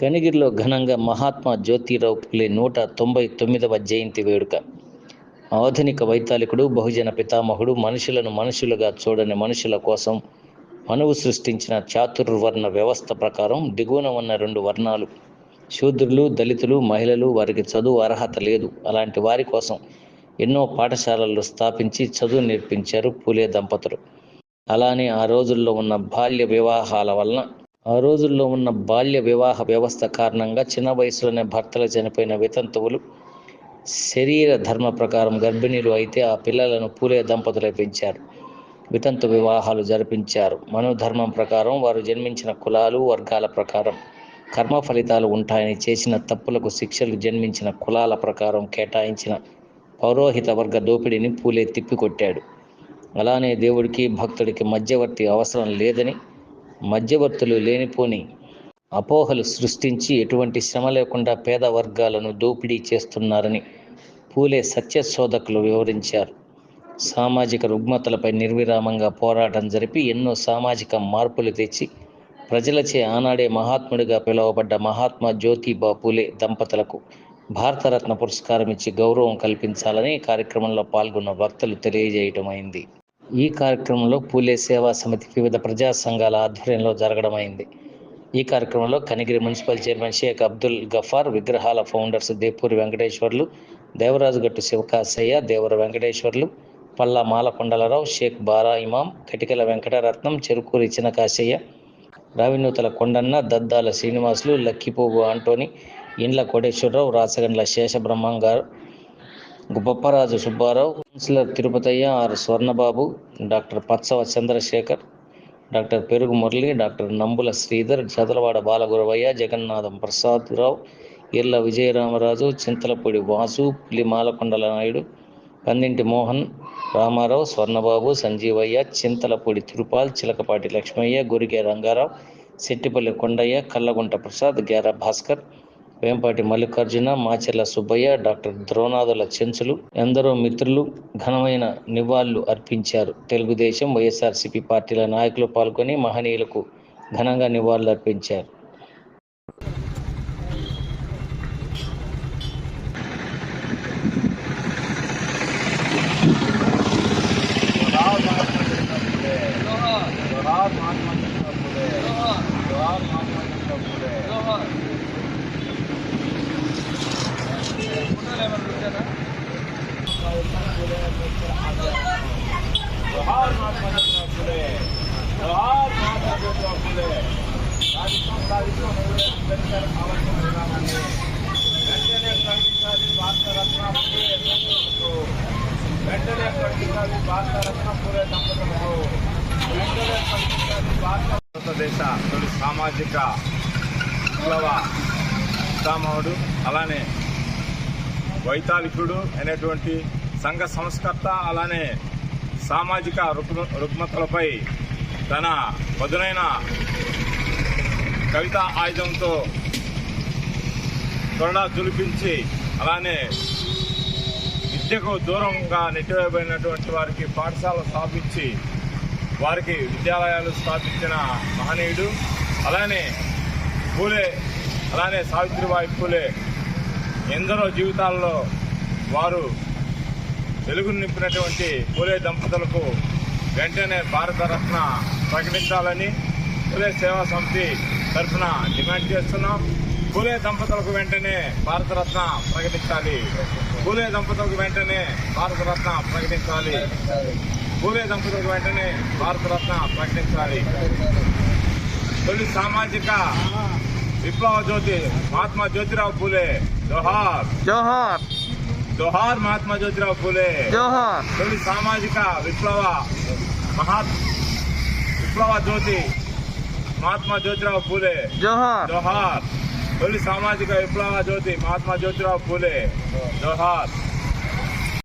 కనిగిరిలో ఘనంగా మహాత్మా జ్యోతిరావు పులే నూట తొంభై తొమ్మిదవ జయంతి వేడుక. ఆధునిక వైతాళికుడు బహుజన పితామహుడు మనుషులను మనుషులుగా చూడని మనుషుల కోసం మనువు సృష్టించిన చాతుర్వర్ణ వ్యవస్థ ప్రకారం దిగువన ఉన్న రెండు వర్ణాలు. శూద్రులు దళితులు మహిళలు వారికి చదువు అర్హత లేదు. అలాంటి వారి కోసం ఎన్నో పాఠశాలలు స్థాపించి చదువు నేర్పించారు పూలే దంపతులు. అలానే ఆ రోజుల్లో ఉన్న బాల్య వివాహాల వలన ఆ రోజుల్లో ఉన్న బాల్య వివాహ వ్యవస్థ కారణంగా చిన్న వయసులోనే భర్తలు చనిపోయిన వితంతువులు శరీర ధర్మ ప్రకారం గర్భిణీలు అయితే ఆ పిల్లలను పూలే దంపతులే పెంచారు వితంతు వివాహాలు జరిపించారు. మనోధర్మం ప్రకారం వారు జన్మించిన కులాలు వర్గాల ప్రకారం కర్మ ఫలితాలు ఉంటాయని చేసిన తప్పులకు శిక్షలు జన్మించిన కులాల ప్రకారం కేటాయించిన పౌరోహిత వర్గ దోపిడీని పూలే తిప్పికొట్టాడు. అలానే దేవుడికి భక్తుడికి మధ్యవర్తి అవసరం లేదని మధ్యవర్తులు లేనిపోని అపోహలు సృష్టించి ఎటువంటి శ్రమ లేకుండా పేద వర్గాలను దోపిడీ చేస్తున్నారని పూలే సత్యశోధకులు వివరించారు. సామాజిక రుగ్మతలపై నిర్విరామంగా పోరాటం జరిపి ఎన్నో సామాజిక మార్పులు తెచ్చి ప్రజలచే ఆనాడే మహాత్ముడిగా పిలువబడ్డ మహాత్మా జ్యోతిబా పూలే దంపతులకు భారతరత్న పురస్కారం ఇచ్చి గౌరవం కల్పించాలని కార్యక్రమంలో పాల్గొన్న వక్తలు తెలియజేయటమైంది. ఈ కార్యక్రమంలో పూలే సేవా సమితి వివిధ ప్రజా సంఘాల ఆధ్వర్యంలో జరగడమైంది. ఈ కార్యక్రమంలో కనిగిరి మున్సిపల్ చైర్మన్ షేక్ అబ్దుల్ గఫార్ విగ్రహాల founders Depuri Venkateswarlu Devarajugattu Sivakasayya Devara Venkateswarlu Palla Malakondalarao Sheikh Bara Imam Katikala Venkataratnam Cherukuri Chinakasayya Ravinuthala Kondanna Daddala Srinivasulu Lakkipogu Antony Indla Koteswararao Rasagandla Seshabrahmam garu Bopparaju Subbarao councillor Tirupatayya R Swarnababu doctor Pachava Chandrasekhar doctor Perugu Murali doctor Nambula Sridhar Chadalavada Balaguravayya Jagannatham Prasadarao Irla Vijayaramaraju Chintalapudi Vasu Puli Malakondala Naidu Pandinti Mohan Ramarao Swarnababu Sanjeevayya Chintalapudi Tirupal Chilakapati Lakshmayya Gurige Rangarao Settipalli Kondayya Kallagunta Prasad Gyara Bhaskar Vempati Mallikarjuna Macherla Subbayya doctor Dronadula Chenchulu ఎందరో మిత్రులు ఘనమైన నివాళులు అర్పించారు. తెలుగుదేశం వైఎస్ఆర్సీపీ పార్టీల నాయకులు పాల్గొని మహనీయులకు ఘనంగా నివాళులు అర్పించారు వెంటనే ప్రకటించాలి భారతరత్న పూరే దంపతులకు వెంటనే ప్రకటించాలి భారతదేశ తొలి సామాజిక విప్లవ పితామహుడు అలానే వైతాళికుడు అనేటువంటి సంఘ సంస్కర్త అలానే సామాజిక రుగ్మతలపై తన పదునైన కవిత ఆయుధంతో తొడ దులిపించి అలానే విద్యకు దూరంగా నెట్టివేయబడినటువంటి వారికి పాఠశాల స్థాపించి వారికి విద్యాలయాలు స్థాపించిన మహనీయుడు. అలానే పూలే అలానే సావిత్రిబాయి పూలే ఎందరో జీవితాల్లో వారు వెలుగును నింపినటువంటి పూలే దంపతులకు వెంటనే భారతరత్న ప్రకటించాలని పూలే సేవా సమితి తరఫున డిమాండ్ చేస్తున్నాం. పూలే దంపతులకు వెంటనే భారతరత్న ప్రకటించాలి. పూలే దంపతులకు వెంటనే భారతరత్న ప్రకటించాలి. పూలే దంపతులకు వెంటనే భారతరత్న ప్రకటించాలి. తొలి సామాజిక విప్లవ జ్యోతి మహాత్మా జ్యోతిరావు పూలే. జోహార్. జోహార్. జోహార్ మహాత్మా జ్యోతిరావు పూలే జోహార్ తొలి సామాజిక విప్లవ మహాత్ విప్లవ జ్యోతి మహాత్మా జ్యోతిరావు పూలే జోహార్ జోహార్ తొలి సామాజిక విప్లవ జ్యోతి మహాత్మా జ్యోతిరావు పూలే జోహార్